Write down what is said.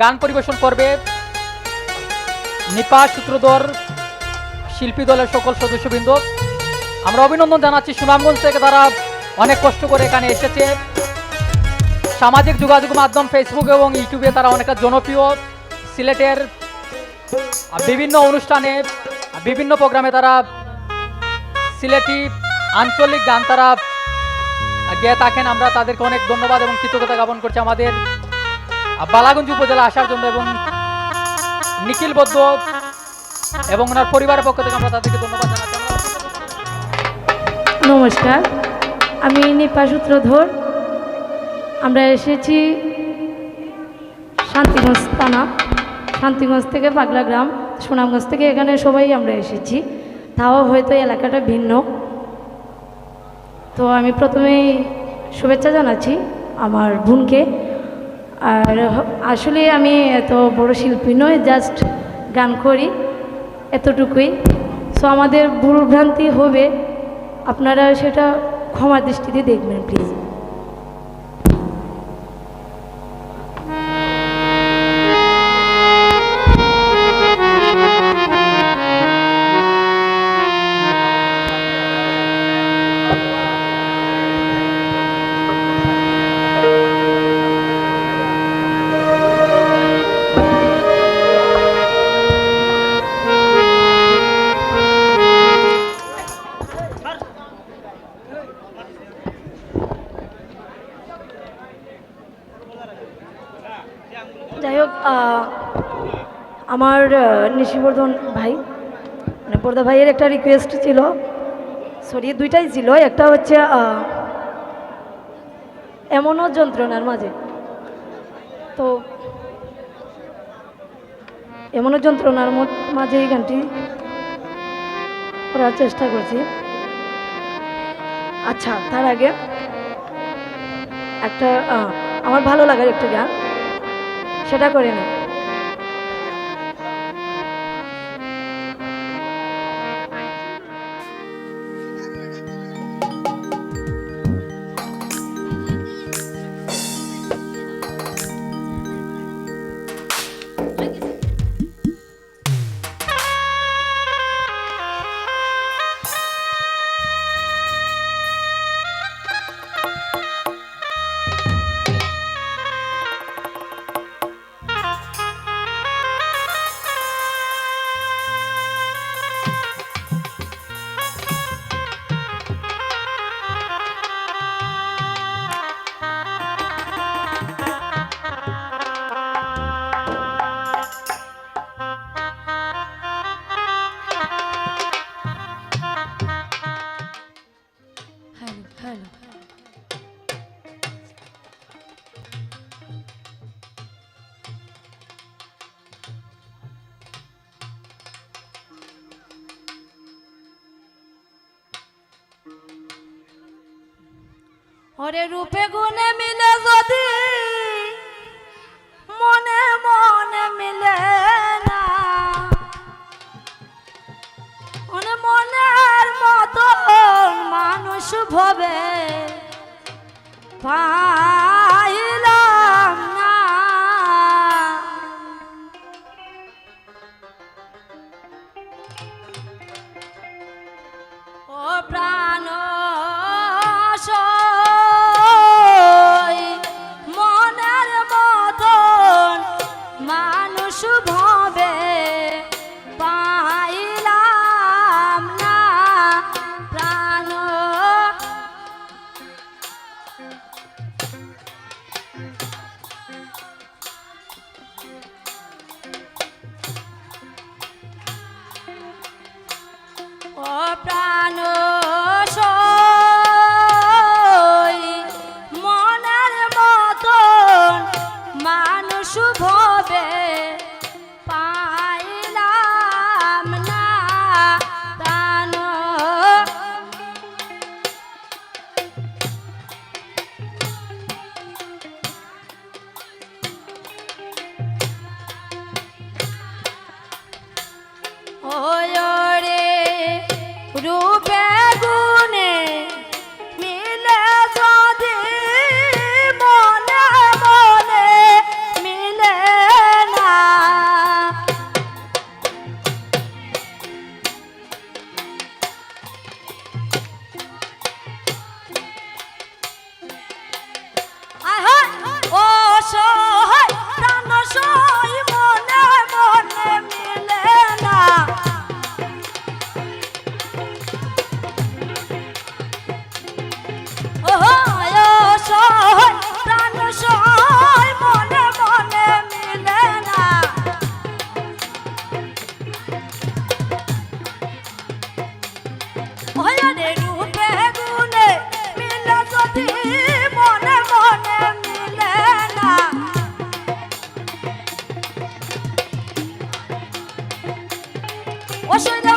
গান পরিবেশন করবে নিপা সূত্রধর শিল্পী দলের সকল সদস্যবৃন্দ। আমরা অভিনন্দন জানাচ্ছি সুনামগঞ্জ থেকে তারা অনেক কষ্ট করে এখানে এসেছে। সামাজিক যোগাযোগ মাধ্যম ফেসবুক এবং ইউটিউবে তারা অনেকটা জনপ্রিয়। সিলেটের বিভিন্ন অনুষ্ঠানে, বিভিন্ন প্রোগ্রামে তারা সিলেটি আঞ্চলিক গান তারা গেয়ে থাকেন। আমরা তাদেরকে অনেক ধন্যবাদ এবং কৃতজ্ঞতা জ্ঞাপন করছি আমাদের বালাগঞ্জ উপজেলা আসার জন্য এবং নিখিল বদ্ধ এবং ওনার পরিবারের পক্ষ থেকে আমরা তাদেরকে ধন্যবাদ নমস্কার, আমি নিপা সূত্রধর। আমরা এসেছি শান্তিগঞ্জ থানা, শান্তিগঞ্জ থেকে পাগলা গ্রাম, সুনামগঞ্জ থেকে এখানে সবাই আমরা এসেছি। তাও হয়তো এলাকাটা ভিন্ন। তো আমি প্রথমেই শুভেচ্ছা জানাচ্ছি আমার বোনকে। আর আসলে আমি এত বড় শিল্পী নয় জাস্ট গান করি, এতটুকুই। সো আমাদের ভুল ভ্রান্তি হবে, আপনারা সেটা ক্ষমা দৃষ্টিতে দেখবেন প্লিজ আমার নিশিবর্ধন ভাই মানে বর্দা ভাইয়ের একটা রিকোয়েস্ট ছিল। সরি দুইটাই ছিল। একটা হচ্ছে এমনও যন্ত্রণার মাঝে। তো, এমনও যন্ত্রণার মাঝে এই গানটি করার চেষ্টা করছি। আচ্ছা তার আগে একটা আমার ভালো লাগার একটা গান, সেটা করে নি ওরে রূপে গুণে মিলে যদি মনে মনে মিলে না। মনের মতন মানুষ ভবে, পাইলাম না। ও প্রাণ মানুষ মনার মতন মানুষ ভবে পাইলাম না তান ওয় রে রূপ 说的